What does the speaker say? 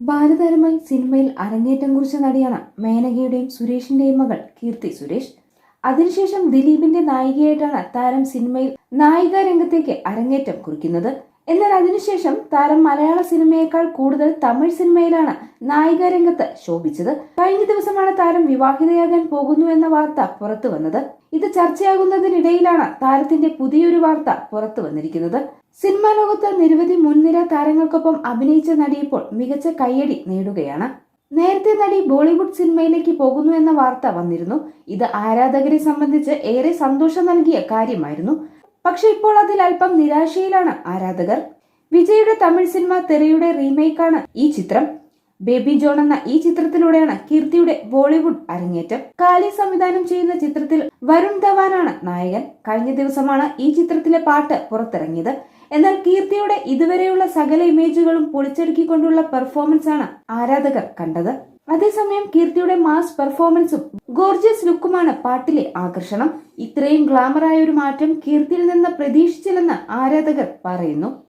ബാലതാരമായി സിനിമയിൽ അരങ്ങേറ്റം കുറിച്ച നടിയാണ് മേനകയുടെയും സുരേഷിന്റെയും മകൾ കീർത്തി സുരേഷ്. അതിനുശേഷം ദിലീപിന്റെ നായികയായിട്ടാണ് താരം സിനിമയിൽ നായിക രംഗത്തേക്ക് അരങ്ങേറ്റം കുറിക്കുന്നത്. എന്നാൽ അതിനുശേഷം താരം മലയാള സിനിമയേക്കാൾ കൂടുതൽ തമിഴ് സിനിമയിലാണ് നായിക രംഗത്ത് ശോഭിച്ചത്. കഴിഞ്ഞ ദിവസമാണ് താരം വിവാഹിതയാകാൻ പോകുന്നു എന്ന വാർത്ത പുറത്തു വന്നത്. ഇത് ചർച്ചയാകുന്നതിനിടയിലാണ് താരത്തിന്റെ പുതിയൊരു വാർത്ത പുറത്തു വന്നിരിക്കുന്നത്. സിനിമാ ലോകത്ത് നിരവധി മുൻനിര താരങ്ങൾക്കൊപ്പം അഭിനയിച്ച നടി ഇപ്പോൾ മികച്ച കയ്യടി നേടുകയാണ്. നേരത്തെ നടി ബോളിവുഡ് സിനിമയിലേക്ക് പോകുന്നു എന്ന വാർത്ത വന്നിരുന്നു. ഇത് ആരാധകരെ സംബന്ധിച്ച് ഏറെ സന്തോഷം നൽകിയ കാര്യമായിരുന്നു. പക്ഷെ ഇപ്പോൾ അതിൽ അല്പം നിരാശയിലാണ് ആരാധകർ. വിജയുടെ തമിഴ് സിനിമ തെറിയുടെ റീമേക്കാണ് ഈ ചിത്രം. ബേബി ജോൺ എന്ന ഈ ചിത്രത്തിലൂടെയാണ് കീർത്തിയുടെ ബോളിവുഡ് അരങ്ങേറ്റം. കാലി സംവിധാനം ചെയ്യുന്ന ചിത്രത്തിൽ വരുൺ ധവാനാണ് നായകൻ. കഴിഞ്ഞ ദിവസമാണ് ഈ ചിത്രത്തിലെ പാട്ട് പുറത്തിറങ്ങിയത്. എന്നാൽ കീർത്തിയുടെ ഇതുവരെയുള്ള സകല ഇമേജുകളും പൊളിച്ചടുക്കിക്കൊണ്ടുള്ള പെർഫോമൻസ് ആണ് ആരാധകർ കണ്ടത്. അതേസമയം കീർത്തിയുടെ മാസ് പെർഫോമൻസും ഗോർജിയസ് ലുക്കുമാണ് പാട്ടിലെ ആകർഷണം. ഇത്രയും ഗ്ലാമറായ ഒരു മാറ്റം കീർത്തിയിൽ നിന്ന് പ്രതീക്ഷിച്ചില്ലെന്ന് ആരാധകർ പറയുന്നു.